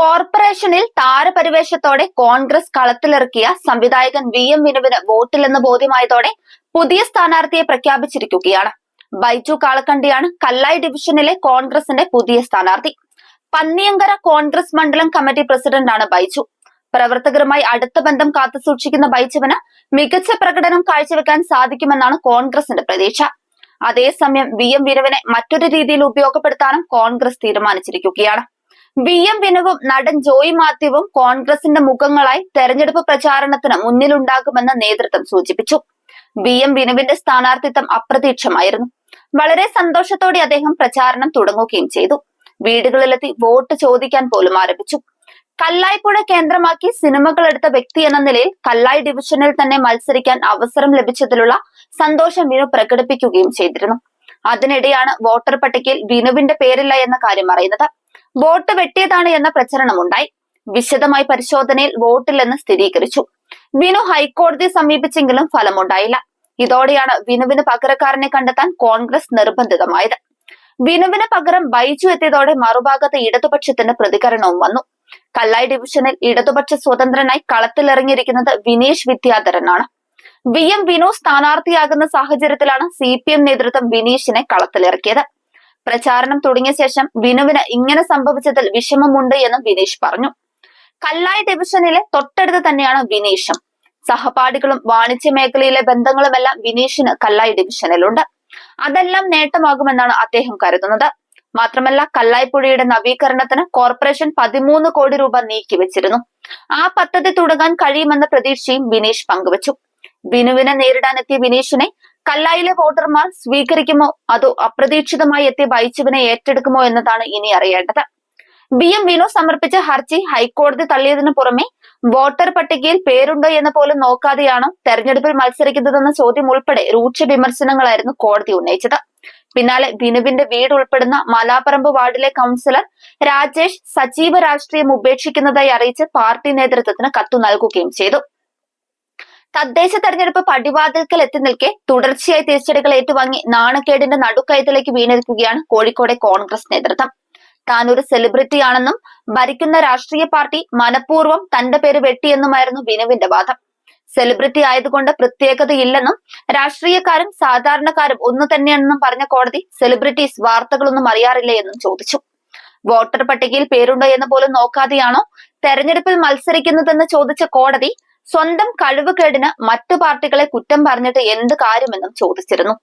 കോർപ്പറേഷനിൽ താരപരിവേഷത്തോടെ കോൺഗ്രസ് കളത്തിലിറക്കിയ സംവിധായകൻ V M വിനുവിന് വോട്ടില്ലെന്ന് ബോധ്യമായതോടെ പുതിയ സ്ഥാനാർത്ഥിയെ പ്രഖ്യാപിച്ചിരിക്കുകയാണ്. ബൈജു കാളക്കണ്ടിയാണ് കല്ലായി ഡിവിഷനിലെ കോൺഗ്രസിന്റെ പുതിയ സ്ഥാനാർത്ഥി. പന്നിയങ്കര കോൺഗ്രസ് മണ്ഡലം കമ്മിറ്റി പ്രസിഡന്റാണ് ബൈജു. പ്രവർത്തകരുമായി അടുത്ത ബന്ധം കാത്തുസൂക്ഷിക്കുന്ന ബൈജുവിന് മികച്ച പ്രകടനം കാഴ്ചവെക്കാൻ സാധിക്കുമെന്നാണ് കോൺഗ്രസിന്റെ പ്രതീക്ഷ. അതേസമയം വി എം വിനുവിനെ മറ്റൊരു രീതിയിൽ ഉപയോഗപ്പെടുത്താനും കോൺഗ്രസ് തീരുമാനിച്ചിരിക്കുകയാണ്. വി എം വിനുവും നടൻ ജോയി മാത്യുവും കോൺഗ്രസിന്റെ മുഖങ്ങളായി തെരഞ്ഞെടുപ്പ് പ്രചാരണത്തിന് മുന്നിലുണ്ടാകുമെന്ന് നേതൃത്വം സൂചിപ്പിച്ചു. വി എം വിനുവിന്റെ സ്ഥാനാർത്ഥിത്വം അപ്രതീക്ഷമായിരുന്നു. വളരെ സന്തോഷത്തോടെ അദ്ദേഹം പ്രചാരണം തുടങ്ങുകയും ചെയ്തു. വീടുകളിലെത്തി വോട്ട് ചോദിക്കാൻ പോലും ആരംഭിച്ചു. കല്ലായ്പുഴ കേന്ദ്രമാക്കി സിനിമകൾ എടുത്ത വ്യക്തി എന്ന നിലയിൽ കല്ലായി ഡിവിഷനിൽ തന്നെ മത്സരിക്കാൻ അവസരം ലഭിച്ചതിലുള്ള സന്തോഷം വിനു പ്രകടിപ്പിക്കുകയും ചെയ്തിരുന്നു. അതിനിടെയാണ് വോട്ടർ പട്ടികയിൽ വിനുവിന്റെ പേരില്ല എന്ന കാര്യം അറിയുന്നത്. വോട്ട് വെട്ടിയതാണ് എന്ന പ്രചരണമുണ്ടായി. വിശദമായ പരിശോധനയിൽ വോട്ടില്ലെന്ന് സ്ഥിരീകരിച്ചു. വിനു ഹൈക്കോടതിയെ സമീപിച്ചെങ്കിലും ഫലമുണ്ടായില്ല. ഇതോടെയാണ് വിനുവിന് പകരക്കാരനെ കണ്ടെത്താൻ കോൺഗ്രസ് നിർബന്ധിതമായത്. വിനുവിന് പകരം ബൈജു എത്തിയതോടെ മറുഭാഗത്ത് ഇടതുപക്ഷത്തിന് പ്രതികരണവും വന്നു. കല്ലായി ഡിവിഷനിൽ ഇടതുപക്ഷ സ്വതന്ത്രനായി കളത്തിലിറങ്ങിയിരിക്കുന്നത് വിനീഷ് വിദ്യാധരനാണ്. വി എം വിനു സ്ഥാനാർത്ഥിയാകുന്ന സാഹചര്യത്തിലാണ് സി പി എം നേതൃത്വം വിനീഷിനെ കളത്തിലിറക്കിയത്. പ്രചാരണം തുടങ്ങിയ ശേഷം വിനുവിന് ഇങ്ങനെ സംഭവിച്ചതിൽ വിഷമമുണ്ട് എന്നും വിനീഷ് പറഞ്ഞു. കല്ലായി ഡിവിഷനിലെ തൊട്ടടുത്ത് തന്നെയാണ് വിനീഷും. സഹപാഠികളും വാണിജ്യ മേഖലയിലെ ബന്ധങ്ങളുമെല്ലാം വിനീഷിന് കല്ലായി ഡിവിഷനിലുണ്ട് അതെല്ലാം നേട്ടമാകുമെന്നാണ് അദ്ദേഹം കരുതുന്നത്. മാത്രമല്ല കല്ലായ്പുഴയുടെ നവീകരണത്തിന് കോർപ്പറേഷൻ പതിമൂന്ന് കോടി രൂപ നീക്കിവെച്ചിരുന്നു ആ പദ്ധതി തുടങ്ങാൻ കഴിയുമെന്ന പ്രതീക്ഷയും വിനീഷ് പങ്കുവച്ചു. ബിനുവിനെ നേരിടാനെത്തിയ വിനീഷിനെ കല്ലായിലെ വോട്ടർമാർ സ്വീകരിക്കുമോ? അതോ അപ്രതീക്ഷിതമായി എത്തിയ ബൈച്ചുവിനെ ഏറ്റെടുക്കുമോ എന്നതാണ് ഇനി അറിയേണ്ടത്. ബി. എം. വിനു സമർപ്പിച്ച ഹർജി ഹൈക്കോടതി തള്ളിയതിനു പുറമെ വോട്ടർ പട്ടികയിൽ പേരുണ്ടോ എന്ന് പോലും നോക്കാതെയാണ് തെരഞ്ഞെടുപ്പിൽ മത്സരിക്കുന്നതെന്ന ചോദ്യം ഉൾപ്പെടെ രൂക്ഷ വിമർശനങ്ങളായിരുന്നു കോടതി ഉന്നയിച്ചത്. പിന്നാലെ ബിനുവിന്റെ വീട് ഉൾപ്പെടുന്ന മലാപ്പറമ്പ് വാർഡിലെ കൗൺസിലർ രാജേഷ് സജീവ രാഷ്ട്രീയം ഉപേക്ഷിക്കുന്നതായി അറിയിച്ച് പാർട്ടി നേതൃത്വത്തിന് കത്തു നൽകുകയും ചെയ്തു. തദ്ദേശ തെരഞ്ഞെടുപ്പ് പടിവാതിൽക്കൽ എത്തി നിൽക്കെ തുടർച്ചയായി തിരിച്ചടികൾ ഏറ്റുവാങ്ങി നാണക്കേടിന്റെ നടുക്കയത്തിലേക്ക് വീണിരിക്കുകയാണ് കോഴിക്കോടെ കോൺഗ്രസ് നേതൃത്വം. താൻ ഒരു സെലിബ്രിറ്റിയാണെന്നും ഭരിക്കുന്ന രാഷ്ട്രീയ പാർട്ടി മനഃപൂർവം തന്റെ പേര് വെട്ടിയെന്നുമായിരുന്നു വിനുവിന്റെ വാദം. സെലിബ്രിറ്റി ആയതുകൊണ്ട് പ്രത്യേകതയില്ലെന്നും രാഷ്ട്രീയക്കാരും സാധാരണക്കാരും ഒന്നു തന്നെയാണെന്നും പറഞ്ഞ കോടതി സെലിബ്രിറ്റീസ് വാർത്തകളൊന്നും അറിയാറില്ല എന്നും ചോദിച്ചു. വോട്ടർ പട്ടികയിൽ പേരുണ്ടോ എന്ന് പോലും നോക്കാതെയാണോ തെരഞ്ഞെടുപ്പിൽ മത്സരിക്കുന്നതെന്ന് ചോദിച്ച കോടതി സ്വന്തം കഴിവുകേടിന് മറ്റു പാർട്ടികളെ കുറ്റം പറഞ്ഞിട്ട് എന്ത് കാര്യമെന്നും ചോദിച്ചിരുന്നു.